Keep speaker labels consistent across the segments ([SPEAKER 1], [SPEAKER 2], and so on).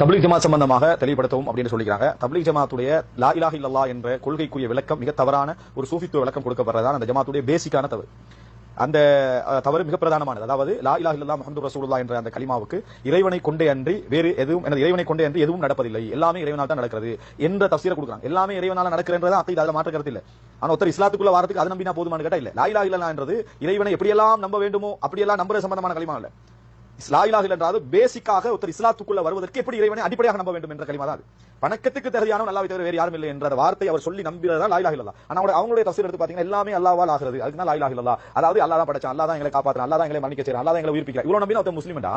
[SPEAKER 1] தப்லீக் ஜமாத் சம்பந்தமாக தெளிவுபடுத்தவும் அப்படின்னு சொல்லிக்கிறாங்க. தப்லீக் ஜமாத்துடைய லா இலாஹ இல்லல்லா என்ற கொள்கைக்குரிய விளக்கம் மிக தவறான ஒரு சூஃபித்துவ விளக்கம் கொடுக்கப்படுறதான் அந்த ஜமாத்துடைய பேசிக்கான தவறு. அந்த தவறு மிக பிரதானமானது. அதாவது லா இலாஹ இல்லா முகமது ரசூல்லா என்ற அந்த கலிமாவுக்கு இறைவனை கொண்டே அன்றி வேறு எதுவும் எனது இறைவனை கொண்டே அன்றி எதுவும் நடப்பதில்லை. எல்லாமே இறைவனால் தான் நடக்கிறது என்ற தஃசீரை கொடுக்குறாங்க. எல்லாமே இறைவனால நடக்கிறன்றதை அத்தை அதில் மாற்ற கருத்து இல்லை. ஆனா ஒருத்தர் இஸ்லாத்துக்குள்ள வாரத்துக்கு அதை நம்பினா போதுமானு கேட்டா இல்ல. லா இலாஹ என்றது இறைவனை எப்படியெல்லாம் நம்ப வேண்டுமோ அப்படியெல்லாம் நம்புற சம்பந்தமான கலிமா இல்லை இஸ்லாயிலாக என்றால் பேசிக்காக ஒருத்தர் இஸ்லாத்துக்குள்ள வருவதற்கு எப்படி இறைவனை அடிப்படையாக நம்ப வேண்டும் என்ற கலிமா தான் வணக்கத்துக்கு தகுதியான அல்லாவை தவிர வேறு யாரும் இல்லை என்ற வார்த்தை அவர் சொல்லி நம்பிறதா லாயிலாக இல்லா ஆனா அவங்களுடைய- அவங்களுடைய எடுத்து பாத்தீங்கன்னா எல்லாமே அல்லாவால் ஆகிறது. அதுக்கு தான் லாயிலாக இல்லா அதாவது அல்லாஹ் தான் படைச்சான். அல்லாஹ் தான் எங்களை காப்பாற்றுறான் அல்லா தான் எங்களை மன்னிக்க செய்றான். அல்லா தான் எங்களை உயிர்ப்பிக்கிறான். இவ்வளவு நம்பினா ஒருத்தர் முஸ்லீம்டா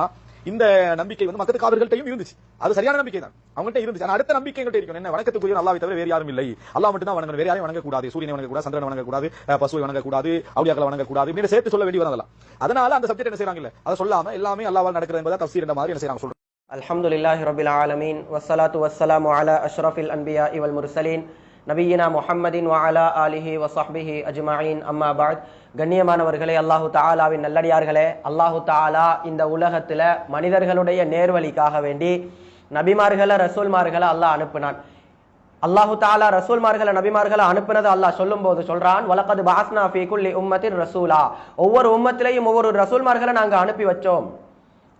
[SPEAKER 1] இந்த நம்பிக்கை வந்து மக்களுக்கு அவர்கள்ட்டையும் இருந்துச்சு. அது சரியான நம்பிக்கை தான். அவங்கள்ட்ட இருந்துச்சு. ஆனா அடுத்த நம்பிக்கை எங்கள்ட்ட இருக்கும் என்ன? வணக்கத்துக்குரிய அல்லாவை தவிர வேறு யாரும் இல்லை. அல்லா மட்டும் தான் வணங்கணும் யாரையும் வணங்கக்கூடாது. சூரியனை வணங்கக்கூடாது சந்திரனை வணங்கக்கூடாது பசுவை வணங்கக்கூடாது அவுளியாக்களை வணங்கக்கூடாது. இப்படின்னு சேர்த்து சொல்ல வேண்டி வரதெல்லாம் அதனால அந்த சப்ஜெக்ட் என்ன செய்யறாங்க இல்ல அதை சொல்லாம எல்லாமே அல்லாவால் நடக்கிறது என்பதை தப்சீர் என்ற மாதிரி என்ன செய்யறாங்க
[SPEAKER 2] அல்ஹம்துலில்லாஹி ரபில் ஆலமீன். வசலாத்து வசலாம் அலா அஷ்ரஃபில் அன்பியா இவல் முர்சலீன். நபீனா முஹம்மதின் வாலா அலிஹி வசஹ்பிஹி அஜ்மாயின். அம்மா பாத் கண்ணியமானவர்களே அல்லாஹு தாலாவின் நல்லடியார்களே அல்லாஹு தாலா இந்த உலகத்தில் மனிதர்களுடைய நேர்வழிக்காக வேண்டி நபிமார்களை ரசூல்மார்களை அல்லாஹ் அனுப்பினான். அல்லாஹு தாலா ரசூல்மார்களை நபிமார்களை அனுப்புனது அல்லாஹ் சொல்லும் போது சொல்றான் வழக்கது பாஸ்னா ஃபி குல்லி உம்மத்தின் ரசூலா. ஒவ்வொரு உம்மத்திலையும் ஒவ்வொரு ரசூல்மார்களை நாங்கள் அனுப்பி வச்சோம்.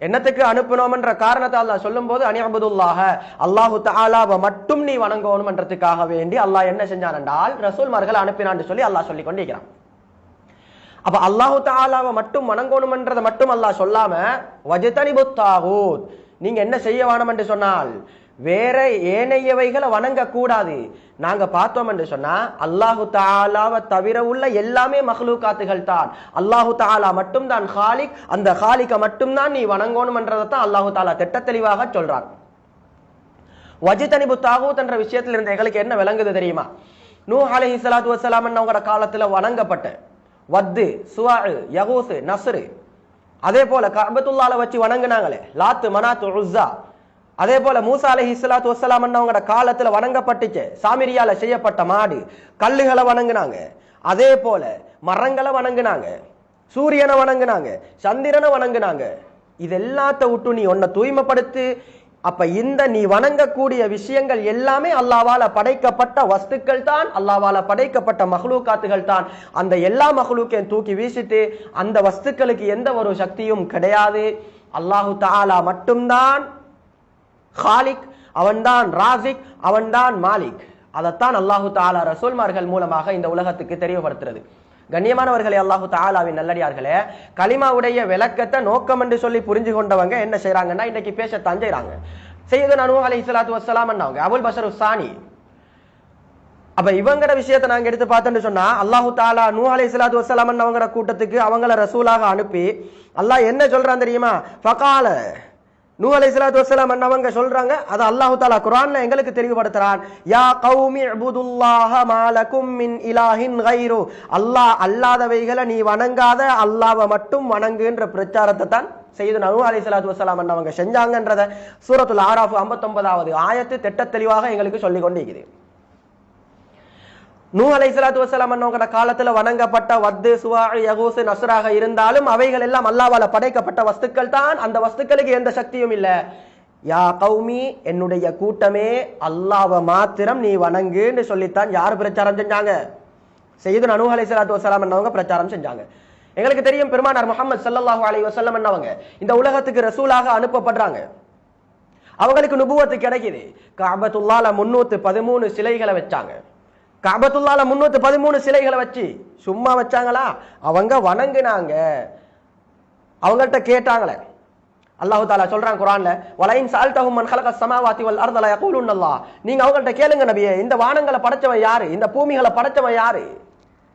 [SPEAKER 2] என்னத்துக்கு அனுப்பணும்ன்ற காரணத்தை அல்லாஹ் சொல்லும்போது அனிஅபுதுல்லாஹ அல்லாஹு தாலாவை மட்டும் நீ வணங்கணும்ன்றதுக்காக வேண்டி அல்லாஹ் என்ன செஞ்சான் என்றால் ரசூல்மார்களை அனுப்பினான்னு சொல்லி அல்லாஹ் சொல்லி கொண்டிருக்கிறான் அப்ப அல்லாஹு தாலாவை மட்டும் வணங்கணும்ன்றதை மட்டும் அல்லாஹ் சொல்லாம வஜதனிபு தாகூத் நீங்க என்ன செய்ய வேணும் என்று சொன்னால் வேற ஏனையவைகளை வணங்க கூடாது நாங்க பார்த்தோம் என்று சொன்னா அல்லாஹு தாலாவை தவிர உள்ள எல்லாமே மஹ்லூகாத்துகள் தான். அல்லாஹு தாலா மட்டும் தான் ஹாலிக் அந்த ஹாலிக்க மட்டும்தான் நீ வணங்கணும்ன்றதை தான் அல்லாஹு தாலா திட்ட தெளிவாக சொல்றான். வஜிதனிபு தாகூத் என்ற விஷயத்துல இருந்து எங்களுக்கு என்ன விளங்குது தெரியுமா? நூ அலஹி சலாத்து வசலாம் அவங்களோட காலத்துல வணங்கப்பட்ட வத்து சுவாழு யகூசு நஸ்ரு அதே போல கபத்துல்லால வச்சு வணங்குனாங்களே லாத்து மனாத்து உஸ்ஸா அதே போல மூசா அலஹி ஸலாத்து வசலாம் அவங்களோட காலத்துல வணங்கப்பட்டுச்சு. சாமிரியால செய்யப்பட்ட மாடு. கல்லுகளை வணங்குனாங்க. அதே போல மரங்களை வணங்குனாங்க. சூரியனை வணங்கினாங்க. சந்திரனை வணங்கினாங்க. இது எல்லாத்த விட்டு நீ உன்னை தூய்மைப்படுத்து. அப்ப இந்த நீ வணங்கக்கூடிய விஷயங்கள் எல்லாமே அல்லாவால படைக்கப்பட்ட வஸ்துக்கள் தான் அல்லாவால படைக்கப்பட்ட மகளூக்காத்துகள் தான். அந்த எல்லா மகளூக்கையும் தூக்கி வீசிட்டு அந்த வஸ்துக்களுக்கு எந்த ஒரு சக்தியும் கிடையாது. அல்லாஹு தாலா மட்டும்தான் ஹாலிக் அவன்தான் ராசிக் அவன்தான் மாலிக் அதைத்தான் அல்லாஹு தாலா ரசூல்மார்கள் மூலமாக இந்த உலகத்துக்கு தெரியப்படுத்துறது. கண்ணியமானவர்களே அல்லாஹு தாலாவின் நல்லடியார்களே கலிமாவுடைய விளக்கத்தை நோக்கம் என்று சொல்லி புரிஞ்சு கொண்டவங்க என்ன செய்யறாங்கன்னா இன்னைக்கு பேச தஞ்சைறாங்க செய்யுது நனு அலை இஸ்லாத்து வசலாம் அவங்க அபுல் பசர் உசானி அப்ப இவங்கட விஷயத்தை நாங்க எடுத்து பார்த்தோம்னு சொன்னா அல்லாஹு தாலா நூ அலை இஸ்லாத்து வசலாம் அவங்கிற கூட்டத்துக்கு அவங்கள ரசூலாக அனுப்பி அல்லாஹ் என்ன சொல்றான் தெரியுமா? ஃபகால நூ அலை சலாத்து வசலாம் அண்ணவங்க சொல்றாங்க அது அல்லாஹு தாலா குரான்ல எங்களுக்கு தெளிவுபடுத்துறான். யா கௌமி அபுதுல்லாஹ மாலகும் மின் இலாஹின் கைரு. அல்லாஹ் அல்லாதவைகளை நீ வணங்காத அல்லாவை மட்டும் வணங்குன்ற பிரச்சாரத்தை தான் செய்து நூ அலை சலாத்து வசலாம் அண்ணவங்க செஞ்சாங்கன்றத சூரத்துல் ஆராஃப் 59வது ஆயத்து திட்ட தெளிவாக எங்களுக்கு சொல்லிக் கொண்டிருக்குது. நூ அலை சலாத்து வசலாம் அவங்களோட காலத்துல வணங்கப்பட்ட வத்து சுவா யகூசு நசுராக இருந்தாலும் அவைகள் எல்லாம் அல்லாவால படைக்கப்பட்ட வஸ்துக்கள் தான். அந்த வஸ்துக்களுக்கு எந்த சக்தியும் இல்லை. யா கௌமி என்னுடைய கூட்டமே அல்லாவை மாத்திரம் நீ வணங்குன்னு சொல்லித்தான் யார் பிரச்சாரம் செஞ்சாங்க? செய்து நூ அலை சலாத்து வசலாம் அவங்க பிரச்சாரம் செஞ்சாங்க. எங்களுக்கு தெரியும் பெருமானார் முகமது சல்லாஹூ அலைஹி வசல்லம் என்னவங்க இந்த உலகத்துக்கு ரசூலாக அனுப்பப்படுறாங்க. அவங்களுக்கு நுபுவத்து கிடைக்குது. காபத்துல்லால முன்னூத்து பதிமூணு சிலைகளை வச்சாங்க. காபத்துள்ளால முன்னூத்து பதிமூணு சிலைகளை வச்சு சும்மா வச்சாங்களா? அவங்க வணங்கினாங்க. அவங்கள்ட்ட கேட்டாங்களே. அல்லாஹு தாலா சொல்றான் குரான்ல வலையின் சால்டஹும் மன் ஹலக சமாவாத்தி வல் அர்தல யகூலுன் அல்லாஹ் நீங்க அவங்கள்ட்ட கேளுங்க நபியே இந்த வானங்களை படைச்சவன் யாரு? இந்த பூமிகளை படைச்சவன் யாரு?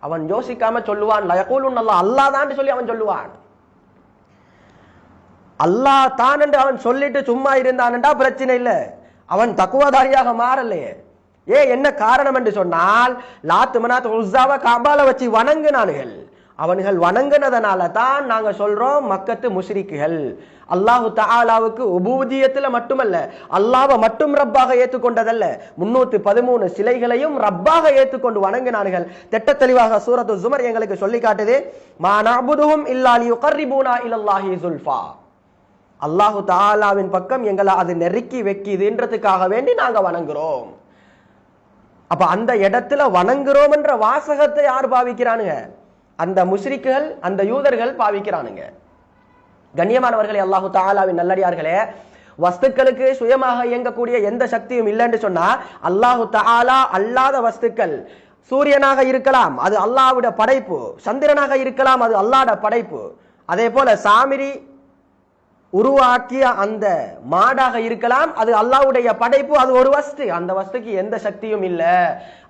[SPEAKER 2] அவன் யோசிக்காம சொல்லுவான் லயகூலுன் அல்லாஹ் அல்லாஹ் தான் சொல்லி அவன் சொல்லுவான். அல்லாஹ் தான் என்று அவன் சொல்லிட்டு சும்மா இருந்தான்டா பிரச்சனை இல்லை. அவன் தக்குவதாரியாக மாறலையே. ஏ என்ன காரணம் என்று சொன்னால் லாத்து மனாத் உஸாவை காபால வச்சு வணங்குனானுகள். அவன்கள் வணங்கினதனால தான் நாங்கள் சொல்கிறோம் மக்கத்து முஷ்ரிக்குகள். அல்லாஹு தாலாவுக்கு உபூதியத்தில் மட்டுமல்ல அல்லாவை மட்டும் ரப்பாக ஏற்றுக்கொண்டதல்ல முன்னூத்தி பதிமூணு சிலைகளையும் ரப்பாக ஏற்றுக்கொண்டு வணங்கினார்கள் திட்ட தெளிவாக சூரத்து சுமர் எங்களுக்கு சொல்லி காட்டுது மானாபுதுவும் இல்லாலியு கர்ரிபூனா இல்லல்லாஹி சுல்ஃபா. அல்லாஹு தாலாவின் பக்கம் எங்களை அது நெருக்கி வைக்கிதுன்றதுக்காக வேண்டி நாங்கள் வணங்குறோம். அப்ப அந்த இடத்துல வணங்குறோம் என்ற வாசகத்தை யார் பாவிக்கிறானுங்க? அந்த முஸ்ரிக்குகள் அந்த யூதர்கள் பாவிக்கிறானுங்க. கண்ணியமானவர்களே அல்லாஹு தாலாவின் நல்லடியார்களே வஸ்துக்களுக்கு சுயமாக இயங்கக்கூடிய எந்த சக்தியும் இல்லைன்னு சொன்னா அல்லாஹு தாலா அல்லாத வஸ்துக்கள். சூரியனாக இருக்கலாம் அது அல்லாஹ்வுடைய படைப்பு. சந்திரனாக இருக்கலாம் அது அல்லாட படைப்பு. அதே போல சாமிரி உருவாக்கிய அந்த மாடாக இருக்கலாம் அது அல்லாஹ்வுடைய படைப்பு அது ஒரு வஸ்து. அந்த வஸ்துக்கு எந்த சக்தியும் இல்லை.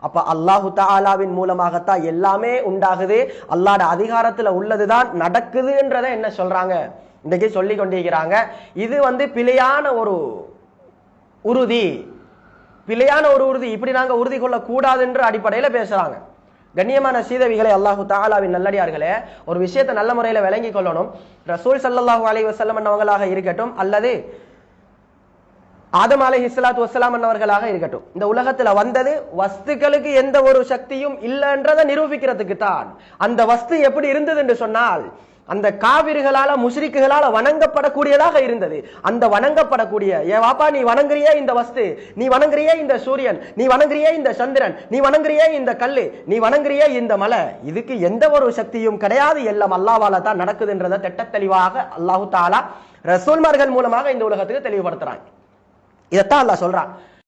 [SPEAKER 2] அப்ப அல்லாஹு தாலாவின் மூலமாகத்தான் எல்லாமே உண்டாகுது. அல்லாட அதிகாரத்துல உள்ளதுதான் நடக்குதுன்றத என்ன சொல்றாங்க? இன்னைக்கு சொல்லி கொண்டிருக்கிறாங்க. இது வந்து பிழையான ஒரு உறுதி. பிழையான ஒரு உறுதி. இப்படி நாங்க உறுதி கொள்ள கூடாதுன்ற அடிப்படையில பேசுறாங்க. கண்ணியமான சீதவிகளை அல்லாஹு தாலாவின் நல்லடியார்களே ஒரு விஷயத்தை நல்ல முறையில விளங்கி கொள்ளணும். ரசூல் சல்லாஹூ அலைஹி வசல்லம் அண்ணவங்களாக இருக்கட்டும் அல்லது ஆதம் அலை இஸ்லாத் வசலாம் அண்ணவர்களாக இருக்கட்டும். இந்த உலகத்துல வந்தது வஸ்துக்களுக்கு எந்த ஒரு சக்தியும் இல்லைன்றதை நிரூபிக்கிறதுக்கு தான் அந்த வஸ்து எப்படி இருந்தது என்று சொன்னால் அந்த காவிர்களால முஷ்ரிக்குகளால வணங்கப்படக்கூடியதாக இருந்தது. அந்த வணங்கப்படக்கூடிய ஏ வாப்பா நீ வணங்குறியே இந்த வஸ்து நீ வணங்குறியே இந்த சூரியன் நீ வணங்குறியே இந்த சந்திரன் நீ வணங்குறியே இந்த கல்லு நீ வணங்குறியே இந்த மலை. இதுக்கு எந்த ஒரு சக்தியும் கிடையாது எல்லாம் அல்லாவால தான் நடக்குதுன்றதை திட்ட தெளிவாக அல்லாஹு தாலா ரசூல்மார்கள் மூலமாக இந்த உலகத்துக்கு தெளிவுபடுத்துறாங்க. இதைத்தான் அல்லாஹ் சொல்றான்.